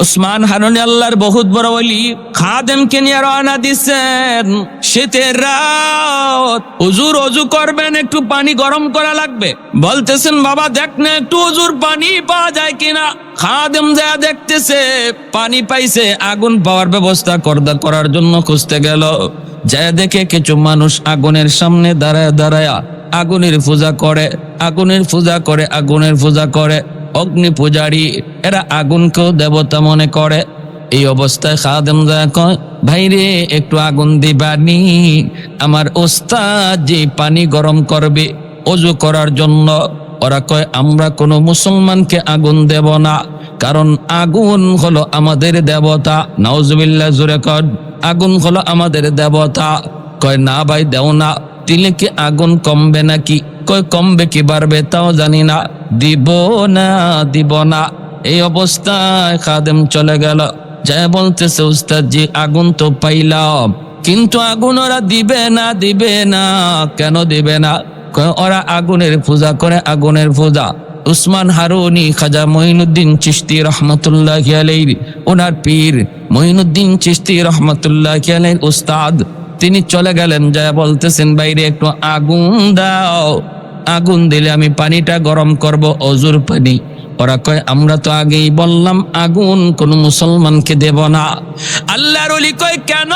উসমান হারুনি আল্লাহর বহুত বড় বলি খাদেমকে নিয়ে রওনা দিচ্ছেন। শীতের রাত। হুজুর অজু করবেন, একটু পানি গরম করা লাগবে। বলতেছেন, বাবা, দেখ না, একটু হুজুর পানি পাওয়া যায় কিনা? খাদেম যা দেখতেছে, পানি পাইছে, আগুন পাওয়ার ব্যবস্থা করদা করার জন্য খুঁজতে গেল। যা দেখে কিছু মানুষ আগুনের সামনে দাঁড়ায় দাঁড়ায় আগুনের পূজা করে, আগুনের পূজা করে, আগুনের পূজা করে। অগ্নি পূজারী, এরা আগুনকেও দেবতা মনে করে। এই অবস্থায় খাদেম দয়া কয় ভাইরে একটু আগুন দিবানি। আমার ওস্তাদ যে পানি গরম করবে, অজু করার জন্য। ওরা কয়, আমরা কোনো মুসলমানকে আগুন দেব না, কারণ আগুন হলো আমাদের দেবতা। নাউজুবিল্লাহ, জুরে কর, আগুন হলো আমাদের দেবতা। কয়, না ভাই, দেও না। দিলে কি আগুন কমবে নাকি? কয় কমবে কি বাড়বে তাও জানি না। দিব না দিব না। এই অবস্থায় খাদেম চলে গেল। যা বলতেছে উস্তাদ জি আগুন তো পাইলাম। কিন্তু আগুন ওরা দিবে না দিবে না। কেন দিবে না? ওরা আগুনের পূজা করে, আগুনের পূজা। উসমান হারুনি খাজা মঈনুদ্দিন চিস্তি রহমতুল্লাহ আলাইহি, ওনার পীর মঈনুদ্দিন চিস্তি রহমতুল্লাহ আলাইহি উস্তাদ। তিনি চলে গেলেন যা বলতেছেন, বাইরে একটু আগুন দাও। আগুন দিলে আমি পানিটা গরম করব, অজুর পানি। ওরা কয়, আমরা তো আগেই বললাম আগুন, কোন মুসলমানকে দেব না। আল্লাহর অলি কয়, কেন?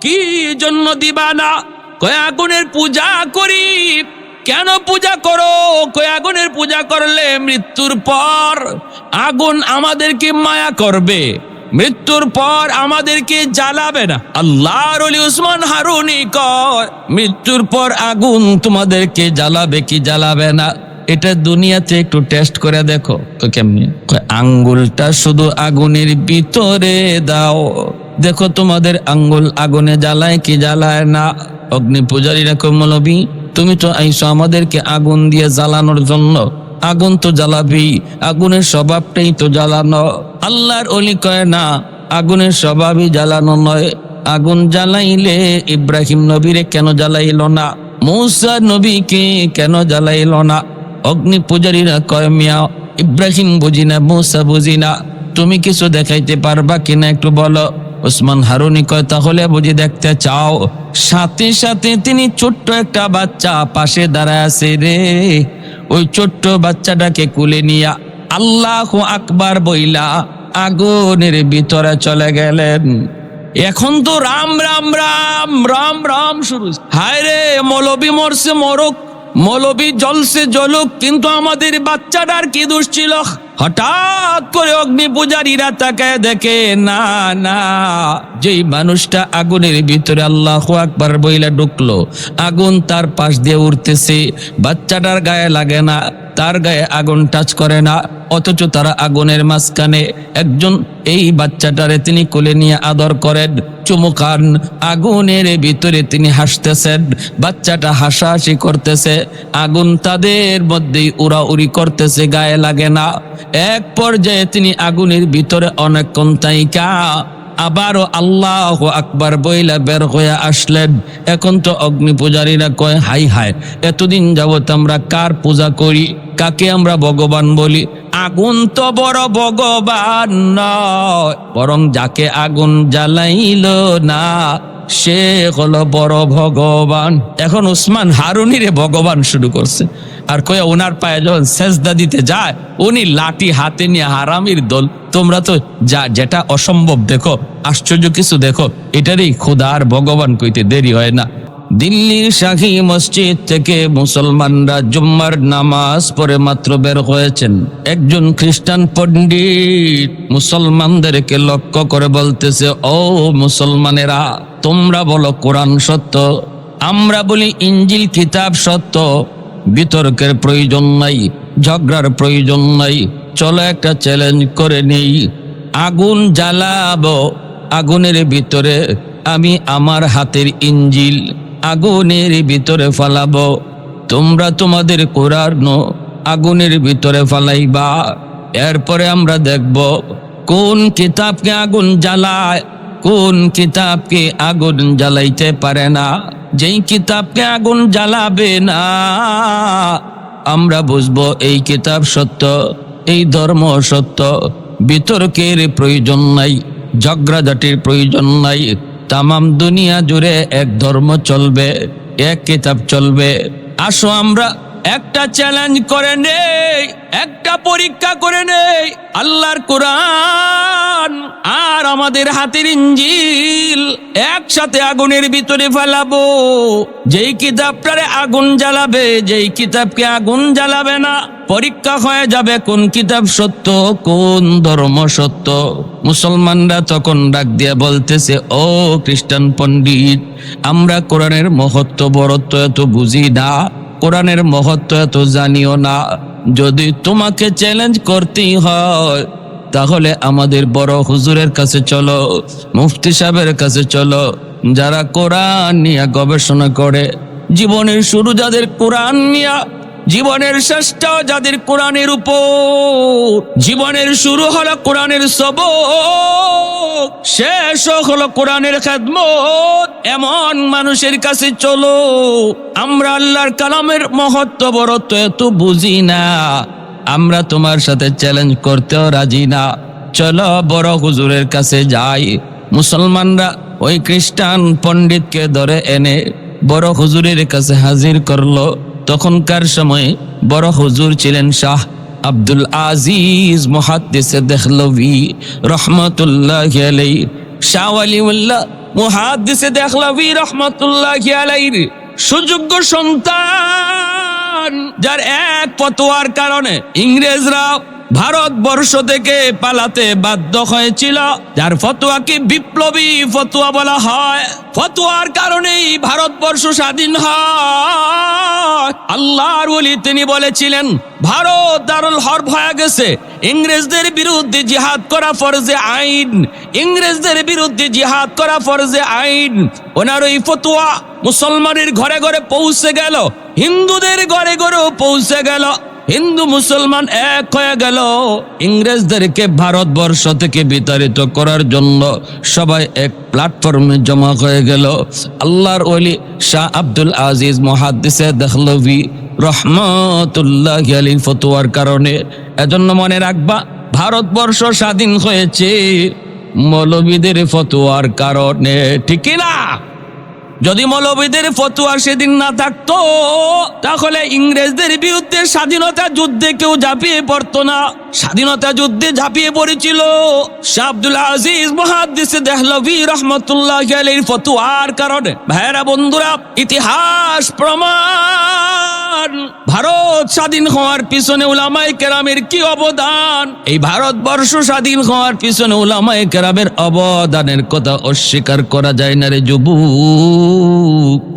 কি জন্য দিবা না? কয়, আগুনের পূজা করি। কেন পূজা করো? কয়, আগুনের পূজা করলে মৃত্যুর পর আগুন আমাদেরকে মায়া করবে। মৃত্যুর পর আমাদেরকে জ্বালাবে না। আল্লাহর অলি উসমান হারুনি কয় মৃত্যুর পর আগুন তোমাদেরকে জ্বালাবে কি জ্বালাবে না? এটা দুনিয়াতে একটু টেস্ট করে দেখো। তো কেমনি? আঙ্গুলটা শুধু আগুনের ভিতরে দাও। দেখো তোমাদের আঙ্গুল আগুনে জ্বালায় কি জ্বালায় না? অগ্নি পূজারীরা কমলবি তুমি তো আইসো আমাদেরকে আগুন দিয়ে জ্বালানোর জন্য। আগুন তো জ্বালাবি, আগুনের স্বভাবটাই তো জ্বালানো। আল্লাহর অলি কয় না, আগুনের স্বভাবই জ্বালানো নয়। আগুন জ্বালাইলে ইব্রাহিম নবীরে কেন জ্বালাইল না? মৌসা নবীকে কেন জ্বালাইল না? অগ্নি পূজারীরা কয়, মিয়া, ইব্রাহিম বুঝি না, মৌসা বুঝি না। তুমি কিছু দেখাইতে পারবা কিনা একটু বলো? ওসমান হারুনি কয়, তাহলে বুঝি দেখতে চাও। সাথে সাথে তিনি ছোট্ট একটা বাচ্চা পাশে দাঁড়ায় আছে রে। ওই ছোট্ট বাচ্চাটাকে কুলে নিয়া আল্লাহ আকবার বইলা আগুনের ভিতরে চলে গেলেন। এখন তো রাম রাম রাম রাম রাম শুরু। হায় রে, মৌলবি মরছে মরক, মৌলবি জলসে জলুক কিন্তু আমাদের বাচ্চাটার কি দোষ ছিল? হঠাৎ করে অগ্নি পূজারীরা তাকায় দেখে, না না। যেই মানুষটা আগুনের ভিতরে আল্লাহ আকবার বইলা ঢুকলো, আগুন তার পাশ দিয়ে উঠতেছে বাচ্চাটার গায়ে লাগে না, তার গায়ে আগুন টাচ করে না, অথচ তারা আগুনের মাঝখানে। একজন এই বাচ্চাটারে তিনি কোলে নিয়ে আদর করেন চুমুকান আগুনের ভিতরে তিনি হাসতেছেন। বাচ্চাটা হাসাহাসি করতেছে, আগুন তাদের মধ্যেই উড়াউড়ি করতেছে, গায়ে লাগে না। এক পর্যায়ে তিনি আগুনের ভিতরে অনেকক্ষণ তাইকা আবারও আল্লাহ আকবার বইলা বের হয়ে আসলেন। এখন তো অগ্নি পূজারীরা কয়, হাই হাই এতদিন যাবত আমরা কার পূজা করি? কাকে আমরা ভগবান বলি? আগুন তো বড় ভগবান নয়, বরং যাকে আগুন জ্বালাইল না, সে হলো বড় ভগবান। এখন উসমান হারুনিরে ভগবান শুরু করছে। আর কয়ে ওনার পায়ে যখন সেজদা দিতে যায়, উনি লাঠি হাতে নিয়ে হারামির দল। তোমরা তো যা, যেটা অসম্ভব দেখো, আশ্চর্য কিছু দেখো, এটারই খুদার ভগবান কইতে দেরি হয় না। দিল্লির শাহী মসজিদ থেকে মুসলমানরা জুম্মার নামাজ পড়ে মাত্র বের হয়েছেন। একজন খ্রিস্টান পণ্ডিত মুসলমানদেরকে লক্ষ্য করে বলতেছে, ও মুসলমানেরা, তোমরা বলো কোরআন সত্য? আমরা বলি, ইঞ্জিল কিতাব সত্য। বিতর্কের প্রয়োজন নাই, ঝগড়ার প্রয়োজন নাই, চলো একটা চ্যালেঞ্জ করে নেই। আগুন জ্বালাবো, আগুনের ভিতরে আমি আমার হাতের ইঞ্জিল, আগুনের ভিতরে ফালাবো। তোমরা তোমাদের কোরআন আগুনের ভিতরে ফালাইবা। এরপরে আমরা দেখব, কোন কিতাবকে আগুন জ্বালায়, কোন কিতাবকে আগুন জ্বালাইতে পারে না। যেই কিতাবকে আগুন জ্বালাবে না, আমরা বুঝব এই কিতাব সত্য, এই ধর্ম সত্য। বিতর্কের প্রয়োজন নাই, ঝগড়াঝাটির প্রয়োজন নাই। তামাম দুনিয়া জুড়ে এক ধর্ম চলবে, এক কিতাব চলবে। আসো আমরা একটা চ্যালেঞ্জ করে নেই, একটা পরীক্ষা করে নেই, আল্লাহর কোরআন আর আমাদের হাতের ইঞ্জিল একসাথে আগুনের ভিতরে ফেলাবো। যেই কিতাবটারে আগুন জ্বালাবে, যেই কিতাবকে আগুন জ্বালাবে না, পরীক্ষা হয়ে যাবে কোন কিতাব সত্য, কোন ধর্ম সত্য। মুসলমানরা তখন ডাক দিয়া বলতেছে, ও খ্রিস্টান পণ্ডিত, আমরা কোরআনের মহত্ব বড়ত্ব এত বুঝি না। কোরআনের মহত্ব এত জানিও না। যদি তোমাকে চ্যালেঞ্জ করতেই হয়, তাহলে আমাদের বড় হুজুরের কাছে চলো, মুফতি সাহেবের কাছে চলো, যারা কোরআন নিয়ে গবেষণা করে, জীবনের শুরু যাদের কোরআন নিয়ে জীবনের শ্রেষ্ঠ যাদের কোরআনের উপর, জীবনের শুরু হলো কোরআনের সব শেষ হলো কোরআনের খেদমত। এমন মানুষের কাছে চলো, আমরা আল্লাহর কালামের মহত্ব বড়ত্ব এত বুঝি না। আমরা তোমার সাথে চ্যালেঞ্জ করতেও রাজি না। চলো বড় হুজুরের কাছে যাই। মুসলমানরা ওই খ্রিস্টান পণ্ডিতকে ধরে এনে বড় হুজুরের কাছে হাজির করল। তখনকার সময়ে বড় হুজুর ছিলেন শাহ আব্দুল আজিজ মহাদ্দেশে দেখলভি রহমতুল্লাহ আলাই শাহ আলিউল্লাহ মুহাদ্দিসে দেখলভি রহমতুল্লাহ আলাইর সুযোগ্য সন্তান, যার এক পতোয়ার কারণে ইংরেজরা ভারতবর্ষ থেকে পালাতে বাধ্য হয়েছিল, যার ফতোয়াকে বিপ্লবী ফতোয়া বলা হয়? ফতোয়ার কারণেই ভারতবর্ষ স্বাধীন হয়। আল্লাহর ওলি তিনি বলেছিলেন, ভারত দারুল হরব হয়ে গেছে। ইংরেজদের বিরুদ্ধে জিহাদ করা ফরজে আইন। ইংরেজদের বিরুদ্ধে জিহাদ করা ফরজে আইন। ওনার ওই ফতোয়া মুসলমানের ঘরে ঘরে পৌঁছে গেল। হিন্দুদের ঘরে ঘরেও পৌঁছে গেল। হিন্দু মুসলমান এক হয়ে গেল। ইংরেজদেরকে ভারতবর্ষ থেকে বিতাড়িত করার জন্য সবাই এক প্ল্যাটফর্মে জমা হয়ে গেল। আল্লাহর ওলি শাহ আব্দুল আজিজ মহাদ্দিসে দেখলভি রহমতুল্লাহ আলীর ফতুয়ার কারণে। এজন্য মনে রাখবা, ভারতবর্ষ স্বাধীন হয়েছে মৌলবীদের ফতুয়ার কারণে। ঠিক না? যদি মৌলবীদের ফতুয়া সেদিন না থাকতো, তাহলে ইংরেজদের বিরুদ্ধে স্বাধীনতা যুদ্ধে কেউ ঝাঁপিয়ে পড়তো না। স্বাধীনতা যুদ্ধে ঝাঁপিয়ে পড়েছিল। আব্দুল আজিজ মহাদিসে দেহলভি রহমতুল্লাহ আলীর ফতুয়ার কারণে। ভাইরা বন্ধুরা, ইতিহাস, প্রমাণ, ভারত স্বাধীন হওয়ার পিছনে উলামায়ে কেরামের কি অবদান? এই ভারতবর্ষ স্বাধীন হওয়ার পিছনে উলামায়ে কেরামের অবদানের কথা অস্বীকার করা যায় না রে যুবক।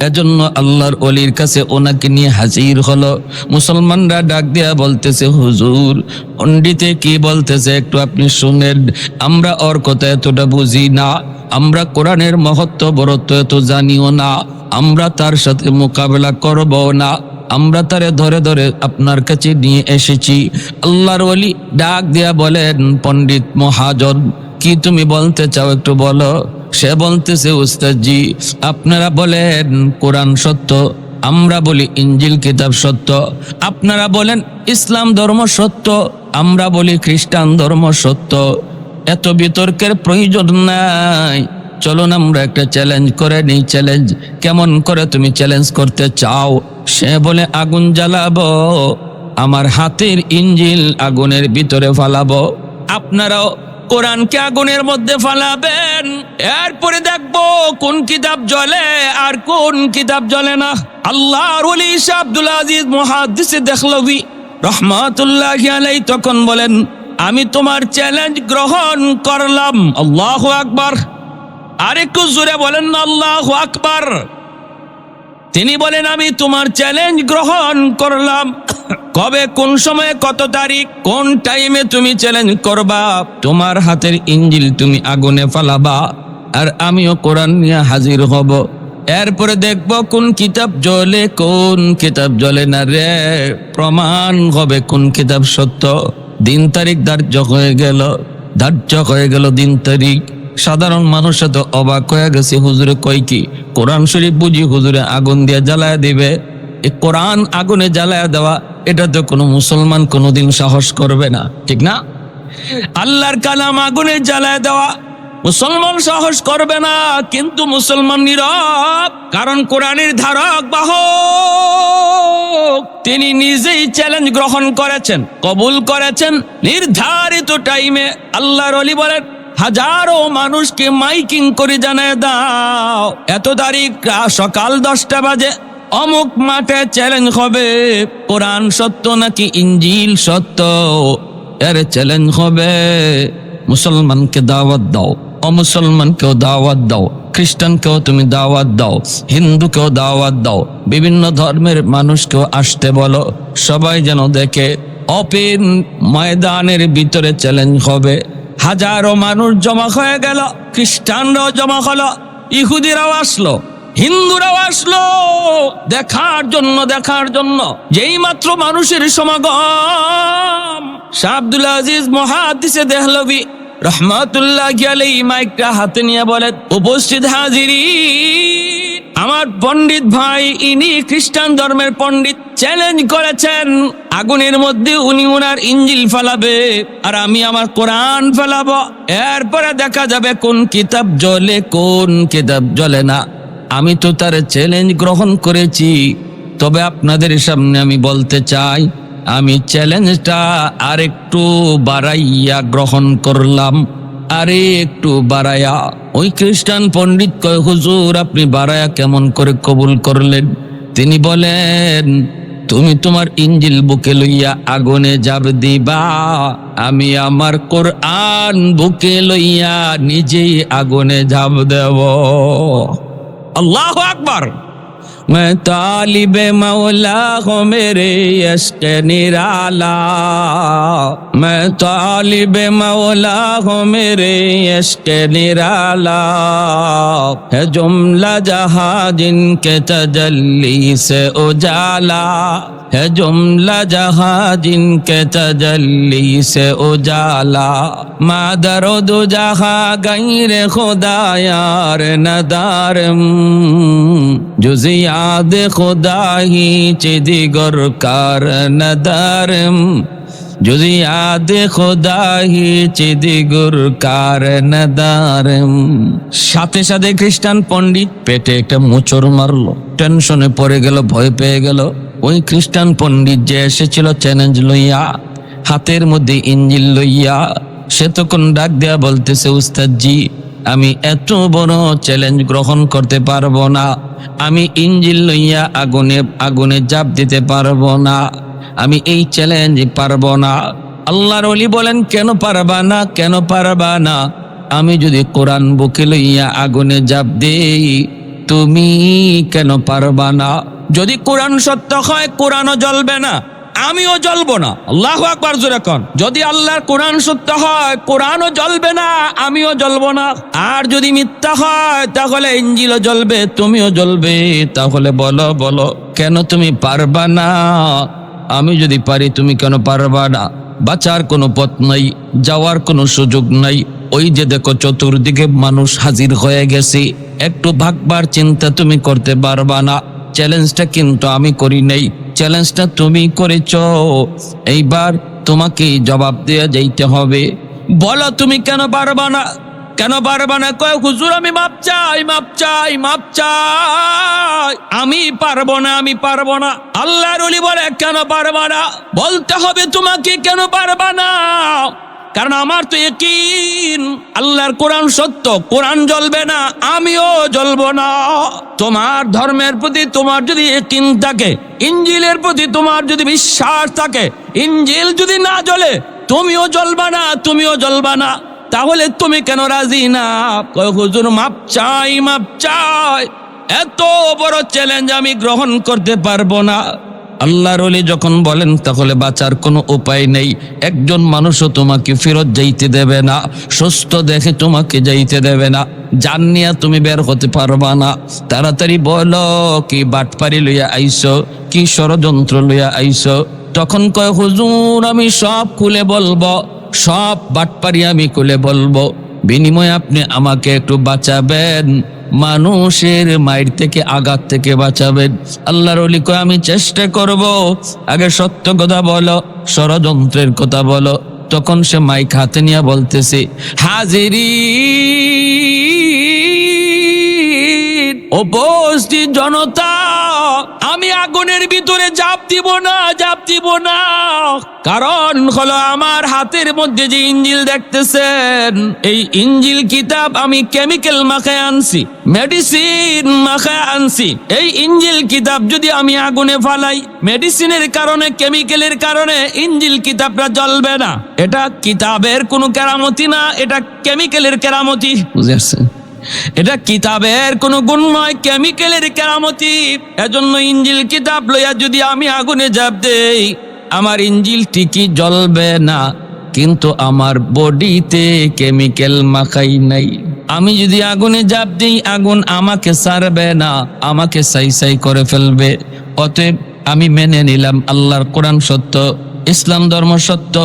এজন্য আল্লাহর অলির কাছে ওনাকে নিয়ে হাজির হলো। মুসলমানরা ডাক দিয়া বলতেছে, হুজুর পণ্ডিতে কি বলতেছে একটু আপনি শুনেন। আমরা ওর কথা এতটা বুঝি না। আমরা কোরআনের মহত্ব বরত্ব এত জানিও না। আমরা তার সাথে মোকাবেলা করব না। আমরা তারে ধরে ধরে আপনার কাছে নিয়ে এসেছি। আল্লাহর অলি ডাক দিয়া বলেন, পণ্ডিত মহাজন, কি তুমি বলতে চাও একটু বলো। সে বলতেছে, উস্তাদজি, আপনারা বলেন কোরআন সত্য, আমরা বলি ইঞ্জিল কিতাব সত্য, আপনারা বলেন ইসলাম ধর্ম সত্য, আমরা বলি খ্রিস্টান ধর্ম সত্য। এত বিতর্কের প্রয়োজন নাই। চলুন আমরা একটা চ্যালেঞ্জ করে নিই। চ্যালেঞ্জ কেমন করে তুমি চ্যালেঞ্জ করতে চাও? সে বলে, আগুন জ্বালাবো, আমার হাতের ইঞ্জিল আগুনের ভিতরে ফালাবো। আপনারাও কোরআনকে আগুনের মধ্যে ফালাবেন? এরপরে দেখব কোন কিতাব জ্বলে আর কোন কিতাব জ্বলে না। আল্লাহর আব্দুল আজিজ মুহাদ্দিসে দেখলবি রহমাতুল্লাহ আলাই তখন বলেন, আমি তোমার চ্যালেঞ্জ গ্রহণ করলাম। আল্লাহ আকবার। আরেকটু জোরে বলেন, আল্লাহ আকবার। তিনি বলেন, আমি তোমার চ্যালেঞ্জ গ্রহণ করলাম। কবে কোন সময়ে কত তারিখ, কোন টাইমে তুমি চ্যালেঞ্জ করবা, তোমার হাতের ইঞ্জিল তুমি আগুনে ফালাবা, আর আমিও কোরআন নিয়ে হাজির হব। এরপরে দেখব কোন কিতাব জ্বলে, কোন কিতাব জ্বলে না রে। প্রমাণ হবে কোন কিতাব সত্য। দিন তারিখ ধার্য হয়ে গেল, ধার্য হয়ে গেল দিন তারিখ। সাধারণ মানুষ তো অবাক হয়ে গেছে, হুজুরে কয় কি? কোরআন শরীফ বুঝি হুজুরে আগুন দিয়ে জ্বালায় দিবে। এই কোরআন আগুনে জ্বালায় দেওয়া, এটা তো কোনো মুসলমান কোনোদিন সাহস করবে না, ঠিক না? আল্লাহর কালাম আগুনে জ্বালায় দেওয়া, মুসলমান সাহস করবে না, কিন্তু মুসলমান নীরব, কারণ কোরআনের ধারক বাহক, তিনি নিজেই চ্যালেঞ্জ গ্রহণ করেছেন, কবুল করেছেন, নির্ধারিত টাইমে আল্লাহর অলি বলেন, হাজারো মানুষকে মাইকিং করে জানায় দাও। এত তারিখ, সকাল দশটা বাজে অমুক মাঠে চ্যালেঞ্জ হবে। কোরআন সত্য নাকি ইঞ্জিল সত্য? এর চ্যালেঞ্জ হবে। মুসলমানকে দাওয়াত দাও। অমুসলমানকেও দাওয়াত দাও। খ্রিস্টানকেও তুমি দাওয়াত দাও। হিন্দুকেও দাওয়াত দাও। বিভিন্ন ধর্মের মানুষকেও আসতে বলো। সবাই যেন দেখে। অপেন ময়দানের ভিতরে চ্যালেঞ্জ হবে। হাজারো মানুষ জমা হয়ে গেল। খ্রিস্টানরাও জমা হলো। ইহুদিরাও আসলো। হিন্দুরাও আসলো দেখার জন্য দেখার জন্য। যেই মাত্র মানুষের সমাগম। শাহ আজিজ মহাদিসে দেহলবি রহমাতুল্লাহ আলাই মাইকটা হাতে নিয়ে বলেন, উপস্থিত হাজিরি। আমার পণ্ডিত ভাই, ইনি খ্রিস্টান ধর্মের পণ্ডিত, চ্যালেঞ্জ করেছেন। আগুনের মধ্যে উনি ওনার ইঞ্জিল ফেলাবে আর আমি আমার কোরআন ফেলাবো। এরপরে দেখা যাবে কোন কিতাব জ্বলে, কোন কিতাব জ্বলে না। আমি তো তার চ্যালেঞ্জ গ্রহণ করেছি। তবে আপনাদের সামনে আমি বলতে চাই, আমি চ্যালেঞ্জটা আরেকটু বাড়াইয়া গ্রহণ করলাম। আরে একটু বাড়ায়া, ওই খ্রিস্টান পণ্ডিত কয়, হুজুর, আপনি বাড়ায়া কেমন করে কবুল করলেন? তিনি বলেন, তুমি তোমার ইঞ্জিল বুকে লইয়া আগুনে যাব দিবা, আমি আমার কোরআন বুকে লইয়া নিজেই আগুনে যাব দেব। আল্লাহ আকবর میں طالب مولا ہوں میرے عشق نرالا میں طالب مولا ہوں میرے عشق نرالا ہے جملہ جہاں جن کے تجلی سے اجالا ہے جملہ جہاں جن کے تجلی سے اجالا مادر دو جہاں غیر خدا یار ندارم جزیاد خدا ہی چیدی گر کار ندارم জুজিয়াদ খোদাহি চিদিগুর কার নাদারম সাথে সাথে খ্রিস্টান পণ্ডিত পেটে একটা মোচড় মারলো টেনশনে পড়ে গেল ভয় পেয়ে গেল ওই খ্রিস্টান পণ্ডিত যে এসেছিল চ্যালেঞ্জ লইয়া, হাতের মধ্যে ইঞ্জিল লইয়া, সে তখন ডাক দেয়া বলতেছে, উস্তাদজি, আমি এত বড় চ্যালেঞ্জ গ্রহণ করতে পারব না। আমি ইঞ্জিল লইয়া আগুনে আগুনে জাপ দিতে পারব না। আমি এই চ্যালেঞ্জ পারব না। আল্লাহর অলি বলেন, কেন পারবা না? কেন পারবা না? আমি যদি কোরআন বুকে লইয়া আগুনে জাপ দেই তুমি কেন পারবা না? যদি কোরআন সত্য হয়, কোরআনও জ্বলবে না। আমিও জ্বলবো না। আল্লাহ আকবার জোরে কন। যদি আল্লাহর কোরআন সত্য হয়, কোরআনও জ্বলবে না, আমিও জ্বলবো না। আর যদি মিথ্যা হয়, তাহলে ইঞ্জিলও জ্বলবে, তুমিও জ্বলবে। তাহলে বলো বলো, কেন তুমি পারবা না? আমি যদি পারি, তুমি কেন পারবা না? বাঁচার কোনো পথ নাই, যাওয়ার কোনো সুযোগ নাই। ওই যে দেখো চতুর্দিকে মানুষ হাজির হয়ে গেছে। একটু ভাগবার চিন্তা তুমি করতে পারবা না। চ্যালেঞ্জটা কিন্তু আমি করি নেই। চ্যালেঞ্জটা তুমি করেছ। এইবার তোমাকে জবাব দেওয়া যাইতে হবে। বলো তুমি কেন পারবা না? কেন পারবা না? কয়, হুজুর, আমি মাপ চাই মাপ চাই মাপ চাই। আমি পারব না, আমি পারব না। আল্লাহর বলে, কেন পারবা না? বলতে হবে তোমাকে, কেন পারবা না? কারণ আমার তো একিন আল্লাহর কোরআন সত্য, কোরআন জ্বলবে না, আমিও জ্বলব না। তোমার ধর্মের প্রতি তোমার যদি একিন থাকে, ইঞ্জিলের প্রতি তোমার যদি বিশ্বাস থাকে, ইঞ্জিল যদি না জ্বলে, তুমিও জ্বলবা না, তুমিও জ্বলবা না। তাহলে তুমি কেন রাজি না? হুজুর, মাপ চাই মাপ চাই। এত বড় চ্যালেঞ্জ আমি গ্রহণ করতে পারব না। আল্লাহর অলি যখন বলেন, তাহলে বাঁচার কোনো উপায় নেই। একজন মানুষও তোমাকে ফেরত যাইতে দেবে না, সুস্থ দেখে তোমাকে যাইতে দেবে না। জান নিয়া তুমি বের হতে পারবা না। তাড়াতাড়ি বলো, কি বাটপারি লইয়া আইসো, কি ষড়যন্ত্র লইয়া আইসো? তখন কয়, হুজুর, আমি সব খুলে বলব, সব বাটপারি আমি খুলে বলব। বিনিময়ে আপনি আমাকে একটু বাঁচাবেন। মানুষের মায়ের থেকে আঘাত থেকে বাঁচাবেন আল্লাহর আমি চেষ্টা করব। আগে সত্য কথা বলো, ষড়যন্ত্রের কথা বলো। তখন সে মাইক হাতে নিয়ে বলতেছে, হাজিরি উপস্থিত জনতা আমি আগুনের ভিতরে জাপ দিব না, জাপ দিব না। কারণ হলো আমার হাতের মধ্যে যে ইঞ্জিল দেখতেছেন, এই ইঞ্জিল কিতাব আমি কেমিক্যাল মাখায় আনছি, মেডিসিন মাখায় আনছি। এই ইঞ্জিল কিতাব যদি আমি আগুনে ফালাই, মেডিসিনের কারণে, কেমিক্যালের কারণে ইঞ্জিল কিতাবটা জ্বলবে না। এটা কিতাবের কোনো কেরামতি না, এটা কেমিক্যালের কেরামতি। বুঝে এটা কিতাবের কোন গুণ নয় কেমিক্যালের কেরামতি। এজন্য ইঞ্জিল কিতাব লইয়া যদি আমি আগুনে জাপ দেই, আমার ইঞ্জিল ঠিকই জ্বলবে না, কিন্তু আমার বডিতে কেমিক্যাল মাখাই নাই। আমি যদি আগুনে জাপ দিই, আগুন আমাকে সারবে না, আমাকে সাই সাই করে ফেলবে। অতএব আমি মেনে নিলাম আল্লাহর কোরআন সত্য, ইসলাম ধর্ম সত্য।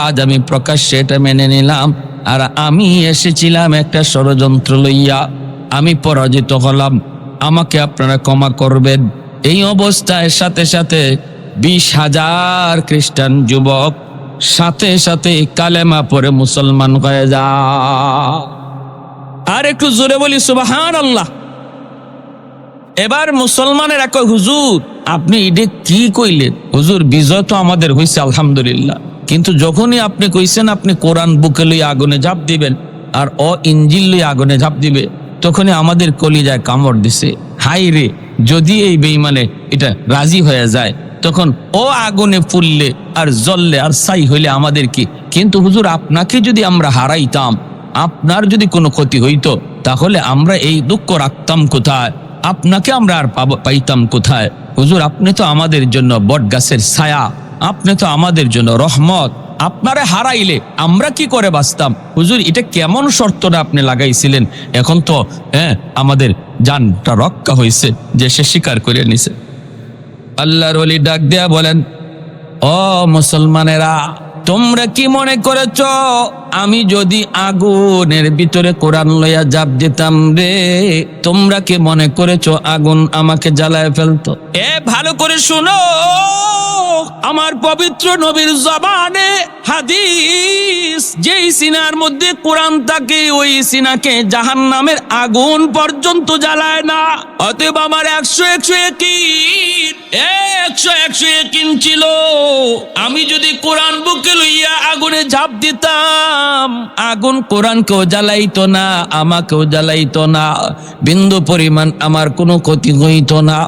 আজ আমি প্রকাশ্যে এটা মেনে নিলাম। আর আমি এসেছিলাম একটা ষড়যন্ত্র লইয়া। আমি পরাজিত হলাম। আমাকে আপনারা ক্ষমা করবেন। এই অবস্থায় সাথে সাথে বিশ হাজার খ্রিস্টান যুবক সাথে সাথে কালেমা পরে মুসলমান হয়ে যা। আর একটু জোরে বলি সুবাহান আল্লাহ এবার মুসলমানের এক হুজুর, আপনি এটা কি কইলেন? হুজুর, বিজয় তো আমাদের হয়েছে আলহামদুলিল্লাহ। কিন্তু যখনই আপনি কইছেন, আপনি কোরআন বুকে লই আগুনে ঝাঁপ দিবেন আর অ ইঞ্জিল লই আগুনে ঝাঁপ দিবে, তখনই আমাদের কলিজায় কামড় দিছে। হাই রে, যদি এই বেইমানে এটা রাজি হয়ে যায়, তখন ও আগুনে ফুললে আর জললে আর সাই হইলে আমাদের কি? কিন্তু হুজুর, আপনাকে যদি আমরা হারাইতাম, আপনার যদি কোনো ক্ষতি হইতো, তাহলে আমরা এই দুঃখ রাখতাম কোথায়? আপনাকে আমরা আর পাইতাম কোথায়? হুজুর, আপনি তো আমাদের জন্য বট গাছের ছায়া। আপনি তো আমাদের জন্য রহমত। আপনারে হারাইলে আমরা কি করে বাঁচতাম? হুজুর, এটা কেমন শর্তটা আপনি লাগাইছিলেন? এখন তো হ্যাঁ আমাদের জানটা রক্ষা হয়েছে যে সে স্বীকার করে নিছে। আল্লাহর অলি ডাক দেয়া বলেন, ও মুসলমানেরা তোমরা কি মনে করেছ? আমি যদি আগুনের ভিতরে কোরআন লইয়া জাপ দিতাম রে, তোমরা কি মনে করেছ আগুন আমাকে জ্বালায় ফেলতো? এ, ভালো করে শুনো। আমার পবিত্র নবীর জবানে হাদিস, যেই সিনার মধ্যে কোরআন থাকে, ওই সিনাকে জাহান নামের আগুন পর্যন্ত জ্বালায় না। অতএব আমার একশো একশো একশো একশো একিন ছিল। আমি যদি কোরআন বুকে লইয়া আগুনে ঝাঁপ দিতাম, আগুন কোরআনকেও জ্বালাইতো না, আমাকেও জ্বালাইতো না, বিন্দু পরিমাণ আমার কোনো ক্ষতি হইতো না।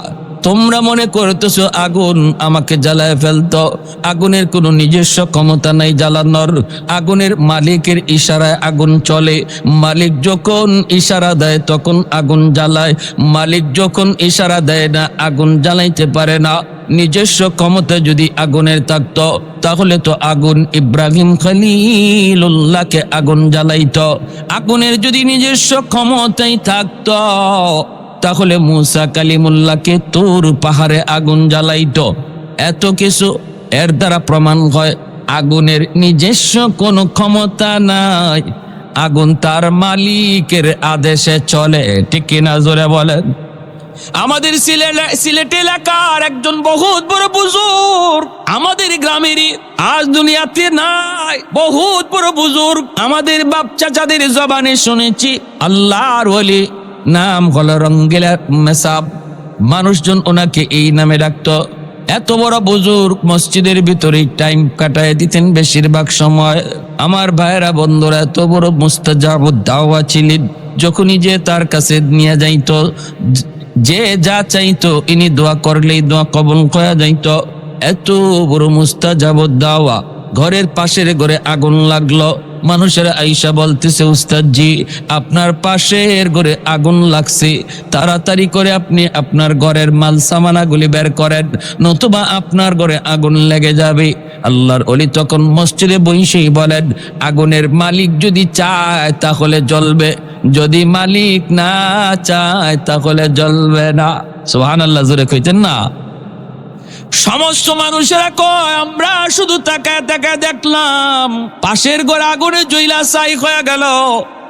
তোমরা মনে করতেছো আগুন আমাকে জ্বালায় ফেলতো। আগুনের কোনো নিজস্ব ক্ষমতা নাই জ্বালানোর। আগুনের মালিকের ইশারায় আগুন চলে। মালিক যখন ইশারা দেয়, তখন আগুন জ্বালায়। মালিক যখন ইশারা দেয় না, আগুন জ্বালাইতে পারে না। নিজস্ব ক্ষমতা যদি আগুনের থাকতো, তাহলে তো আগুন ইব্রাহিম খলিলুল্লাহকে আগুন জ্বালাইত। আগুনের যদি নিজস্ব ক্ষমতাই থাকতো তাহলে মুসা কালিমুল্লাহকে তোর পাহাড়ে আগুন জ্বালাইতো। এত কিছু এর দ্বারা প্রমাণ হয়, আগুনের নিজস্ব কোনো ক্ষমতা নাই। আগুন তার মালিকের আদেশে চলে, ঠিক কিনা জোরে বলেন? আমাদের সিলেট এলাকার একজন বহুত বড় বুজুর্গ, আমাদের গ্রামেরই আজ দুনিয়াতে নাই। বহুত বড় বুজুর্গ, আমাদের বাপ চাচাদের জবানে শুনেছি, আল্লাহর ওলি নাম হলো রঙ্গিলা মেসাব। মানুষজন ওনাকে এই নামে ডাকত। এত বড় বুজুর্গ মসজিদের ভিতরে টাইম কাটায় দিতেন বেশিরভাগ সময়। আমার ভাইয়েরা বন্ধুরা, এত বড় মুস্তাজাব দাওয়া ছিলেন যখনই যে তার কাছে নিয়ে যাইত, যে যা চাইতো ইনি দোয়া করলেই দোয়া কবল করা যাইত। এত বড় মুস্তাজাব দাওয়া ঘরের পাশের ঘরে আগুন লাগল। মানুষের আইসা বলতেছে, উস্তাদজি, আপনার পাশের ঘরে আগুন লাগছে। তাড়াতাড়ি করে আপনি আপনার ঘরের মাল সামানাগুলি বের করেন, নতুবা আপনার ঘরে আগুন লেগে যাবে। আল্লাহর অলি তখন মসজিদে বইসেই বলেন, আগুনের মালিক যদি চায় তাহলে জ্বলবে, যদি মালিক না চায় তাহলে জ্বলবে না। সোহান আল্লাহ জোরে কইতেন না। সমস্ত মানুষেরা কয়, আমরা শুধু তাকায় তাকায় দেখলাম। পাশের ঘর আগুনে জইলা সাই হয়ে গেল।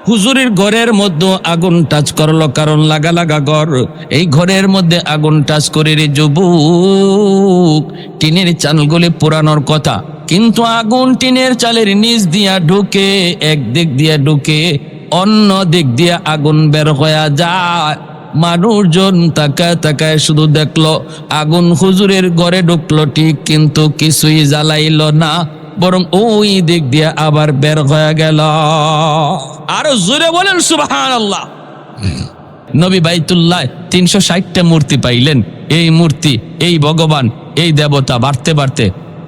হুজুরের ঘরের মধ্যে আগুন টাচ করল কারণ লাগা লাগা ঘর। এই ঘরের মধ্যে আগুন টাচ করে রে যুবক, টিনের চালগুলি পোড়ানোর কথা। কিন্তু আগুন টিনের চালের নিচ দিয়া ঢুকে, এক দিক দিয়া ঢুকে, অন্য দিক দিয়া আগুন বের হয়ে যায়। মানুষজন তাকায় তাকায় শুধু দেখল, আগুন হুজুরের ঘরে ঢুকলো ঠিক, কিন্তু কিছুই জ্বালাইল না, বরং ওই দিক দিয়ে আবার বের হয়ে গেল। আরও জোরে বলেন সুবাহান আল্লাহ নবী বাইতুল্লাহ তিনশো ষাটটা মূর্তি পাইলেন। এই মূর্তি, এই ভগবান, এই দেবতা বাড়তে বাড়তে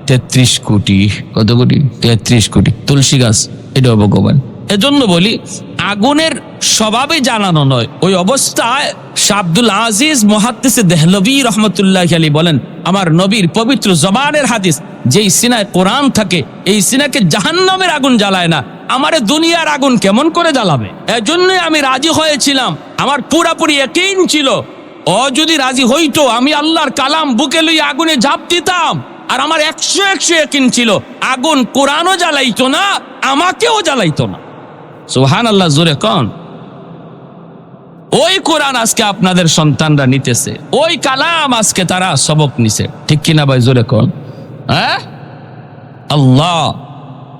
তেত্রিশ কোটি, কত কোটি? তেত্রিশ কোটি। তুলসী গাছ, এটাও ভগবান। এজন্য বলি, আগুনের স্বভাবে জানানো নয়। ওই অবস্থায় শাহ আব্দুল আজিজ মহাদ্দেসে দেহলবী রহমতুল্লাহ আলী বলেন, আমার নবীর পবিত্র জবানের হাদিস, যেই সিনায় কোরআন থাকে, এই সিনাকে জাহান্নামের আগুন জ্বালায় না। আমারে দুনিয়ার আগুন কেমন করে জ্বালাবে? এজন্যই আমি রাজি হয়েছিলাম। আমার পুরাপুরি একই ছিল। ও যদি রাজি হইতো, আমি আল্লাহর কালাম বুকে লইয়া আগুনে ঝাঁপ দিতাম। আর আমার একশো একশো একিন ছিল। আগুন কোরআনও জ্বালাইতো না, আমাকেও জ্বালাইতো না। সুহান আল্লাহ জোরে কন। ওই কোরআন আজকে আপনাদের সন্তানরা নিতেছে। ওই কালাম আজকে তারা সবক নিছে। ঠিক কিনা ভাই, জোরে কন। হ্যাঁ? আল্লাহ,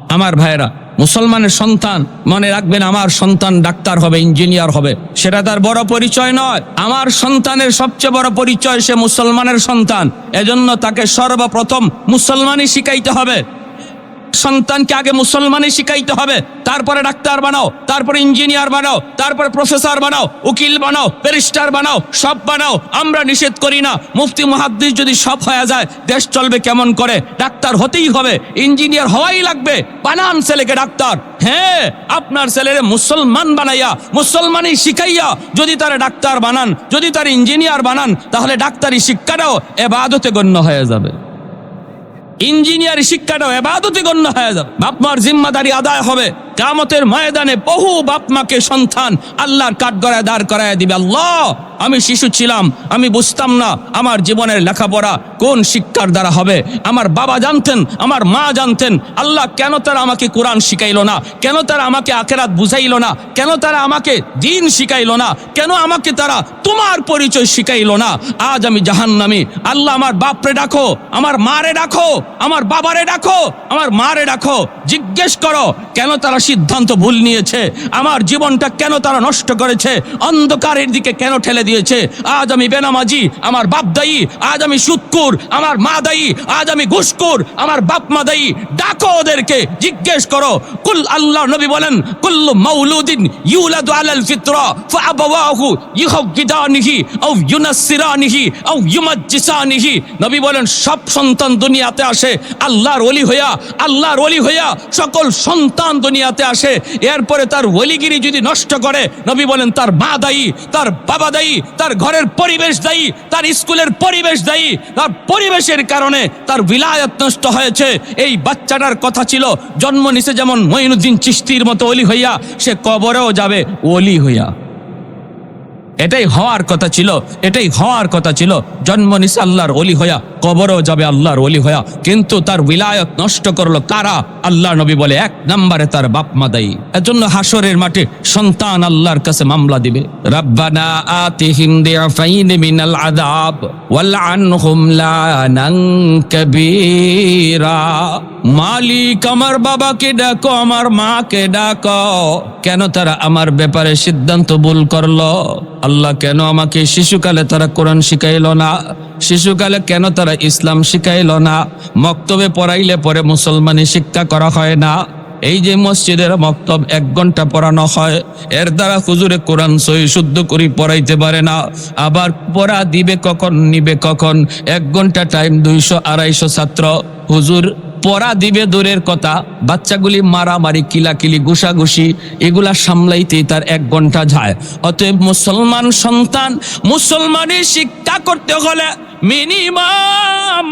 আমার ভাইরা মুসলমানের সন্তান, মনে রাখবেন আমার সন্তান ডাক্তার হবে, ইঞ্জিনিয়ার হবে। সেটা তার বড় পরিচয় নয়। আমার সন্তানের সবচেয়ে বড় পরিচয় সে মুসলমানের সন্তান। এজন্য তাকে সর্বপ্রথম মুসলমানই শিখাইতে হবে। সন্তানকে আগে মুসলমানই শিখাইতে হবে। তারপরে ডাক্তার বানাও, তারপরে ইঞ্জিনিয়ার বানাও, তারপরে প্রফেসর বানাও, উকিল বানাও, ব্যারিস্টার বানাও, সব বানাও, আমরা নিষেধ করি না। মুফতি মহাদ্দিস যদি সব হয়ে যায়, দেশ চলবে কেমন করে? ডাক্তার হতেই হবে, ইঞ্জিনিয়ার হওয়াই লাগবে। বানান ছেলেকে ডাক্তার। হ্যাঁ আপনার ছেলেরে মুসলমান বানাইয়া, মুসলমানই শিখাইয়া যদি তারা ডাক্তার বানান, যদি তার ইঞ্জিনিয়ার বানান, তাহলে ডাক্তারি শিক্ষাটাও এবাদতে গণ্য হয়ে যাবে। ইঞ্জিনিয়ারি শিক্ষাটাও এবাদতে গণ্য হয়ে যাবে। বাপমার জিম্মাদারি আদায় হবে। কামতের ময়দানে বহু বাপমাকে সন্তান আল্লাহর কাঠগড়ায় দাঁড় করায় দিবে। আল্লাহ, আমি শিশু ছিলাম, আমি বুঝতাম না আমার জীবনের লেখাপড়া কোন শিক্ষার দ্বারা হবে। আমার বাবা জানতেন, আমার মা জানতেন, আল্লাহ কেন তারা আমাকে কোরআন শিখাইলো না? কেন তারা আমাকে আখেরাত বুঝাইল না? কেন তারা আমাকে দিন শিখাইলো না? কেন আমাকে তারা তোমার পরিচয় শিখাইলো না? আজ আমি জাহান্নামি। আল্লাহ আমার বাপরে ডাকো, আমার মারে ডাকো, আমার বাবারে ডাকো, আমার মারে ডাকো। জিজ্ঞেস করো, কেন তারা সিদ্ধান্ত ভুল নিয়েছে। আমার জীবনটা কেন তারা নষ্ট করেছে? অন্ধকারের দিকে কেন ঠেলে দিয়েছে? আজ আমি বেনামাজি, আমার বাপ দায়ী, আজ আমি সুৎকুর, আমার মা দায়ী, আজ আমি ঘুষকুর আমার বাপ মা দায়ী। ডাকো ওদেরকে, জিজ্ঞেস করো, কুল আল্লাহ নবী বলেন, কুল্লু মাউলুদিন আলাল ফিতরা ইউমাজ্জিসানিহি। নবী বলেন, সব সন্তান দুনিয়াতে আসে, আল্লাহর ওলি হইয়া, আল্লাহর ওলি হইয়া সকল সন্তান দুনিয়াতে আসে, এরপরে তার ওলিগিরি যদি নষ্ট করে, নবী বলেন তার মা দায়ী, তার বাবা দায়ী, তার ঘরের পরিবেশ দায়ী, তার স্কুলের পরিবেশ দায়ী, তার পরিবেশের কারণে তার বিলায়ত নষ্ট হয়েছে। এই বাচ্চাটার কথা ছিল, জন্ম নিছে যেমন মঈনুদ্দিন চিস্তির মতো অলি হইয়া, সে কবরেও যাবে অলি হইয়া। এটাই হওয়ার কথা ছিল, এটাই হওয়ার কথা ছিল। জন্ম নিছে আল্লাহর অলি হইয়া, কবরও যাবে আল্লাহর অলি হইয়া। কিন্তু তার বিলায়ত নষ্ট করল কারা? আল্লাহ নবী বলে, এক নম্বরে তার বাপ মা দায়ী। এজন্য হাসরের মাঠে সন্তান আল্লাহর কাছে মামলা দিবে। রাব্বানা আতিহিম দিআফাইন মিনাল আযাব, ওয়াল আনহুম লানান কাবীরা। মালিক, আমার বাবাকে ডাকো, আমার মাকে ডাকো। কেন তারা আমার ব্যাপারে সিদ্ধান্ত ভুল করল? আল্লাহ কেন আমাকে শিশুকালে তারা কোরআন শিখাইল না? শিশুকালে কেন তারা ইসলাম শিখাইল না? মক্তবে পড়াইলে পরে মুসলমানি শিক্ষা করা হয় না? এই যে মসজিদের মক্তব এক ঘণ্টা পড়ানো হয়, এর দ্বারা হুজুরে কোরআন সহি শুদ্ধ করি পড়াইতে পারে না। আবার পড়া দিবে কখন, নিবে কখন? এক ঘণ্টা টাইম দুইশো আড়াইশো ছাত্র। হুজুর পড়া দিবে দূরের কথা। বাচ্চাগুলি মারামারি, কিলাকিলি ঘুষাঘুষি এগুলা সামলাইতেই তার এক ঘণ্টা যায়। অতএব মুসলমান সন্তান মুসলমানি শিক্ষা করতে হলে মিনিমাম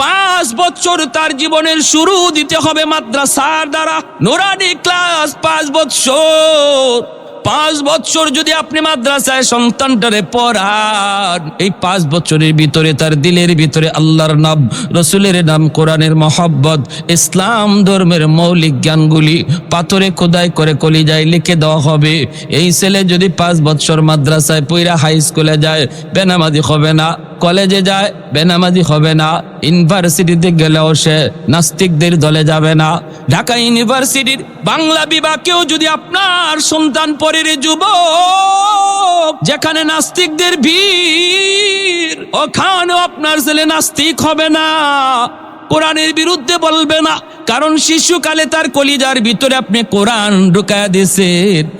পাঁচ বছর তার জীবনের শুরু দিতে হবে মাদ্রাসার দ্বারা। নুরানি ক্লাস পাঁচ বছর। পাঁচ বছর যদি আপনি মাদ্রাসায় সন্তানটারে পড়ান, এই পাঁচ বছরের ভিতরে তার দিলের ভিতরে আল্লাহর নাম, রসুলের নাম, কোরআনের মহব্বত, ইসলাম ধর্মের মৌলিক জ্ঞানগুলি পাথরে খোদাই করে কলি যায় লিখে দেওয়া হবে। এই ছেলে যদি পাঁচ বছর মাদ্রাসায় পইরা হাই স্কুলে যায়, বেনামাজি হবে না। কলেজে যায়, বেনামাজি হবে না। ইউনিভার্সিটিতে গেলেও সে নাস্তিকদের দলে যাবে না। ঢাকা ইউনিভার্সিটির বাংলা বিভাগেও যদি আপনার সন্তান পরের যুবক, যেখানে নাস্তিকদের ভিড়, ওখানেও আপনার ছেলে নাস্তিক হবে না। কোরআনের বিরুদ্ধে বলবে না কারণ শিশুকালে তার কলিজার ভিতরে আপনি কোরআন ঢুকায় দিছে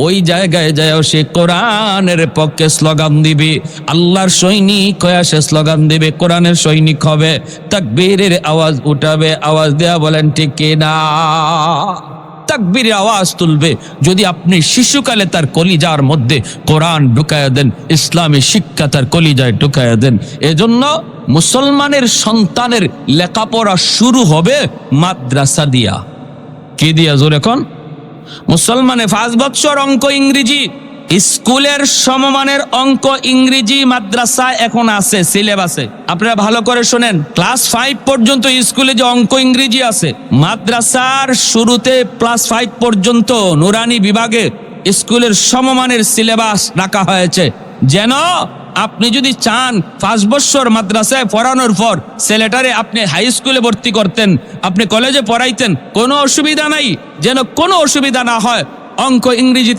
ওই জায়গায় যায় সে কোরআনের পক্ষে স্লোগান দিবে। আল্লাহর সৈনিক হয়ে সে স্লোগান দিবে, কোরআনের সৈনিক হবে। তাকবীরের আওয়াজ উঠাবে, আওয়াজ দেয়া বলেন ঠিক না তাকবীরের আওয়াজ তুলবে। যদি আপনি শিশুকালে তার কলিজার মধ্যে কোরআন ঢুকায় দেন, ইসলামী শিক্ষা তার কলিজায় ঢুকায় দেন, এজন্য মুসলমানের সন্তানের লেখাপড়া শুরু হবে মাদ্রাসা দিয়া। কে দিয়া জোর এখন? মুসলমানে পাঁচ বৎসর অঙ্ক ইংরেজি স্কুলের সমমানের অঙ্ক ইংরেজি মাদ্রাসায় এখন আছে, সিলেবাসে। আপনারা ভালো করে শোনেন, ক্লাস ফাইভ পর্যন্ত স্কুলে যে অঙ্ক ইংরেজি আছে, মাদ্রাসার শুরুতে ক্লাস ফাইভ পর্যন্ত নুরানি বিভাগে স্কুলের সমমানের সিলেবাস রাখা হয়েছে। যেন আপনি যদি চান পাঁচ বছর মাদ্রাসায় পড়ানোর পর ছেলেটারে আপনি হাই স্কুলে ভর্তি করতেন, আপনি কলেজে পড়াইতেন, কোনো অসুবিধা নাই। যেন কোনো অসুবিধা না হয় অঙ্ক ইংরেজিতে।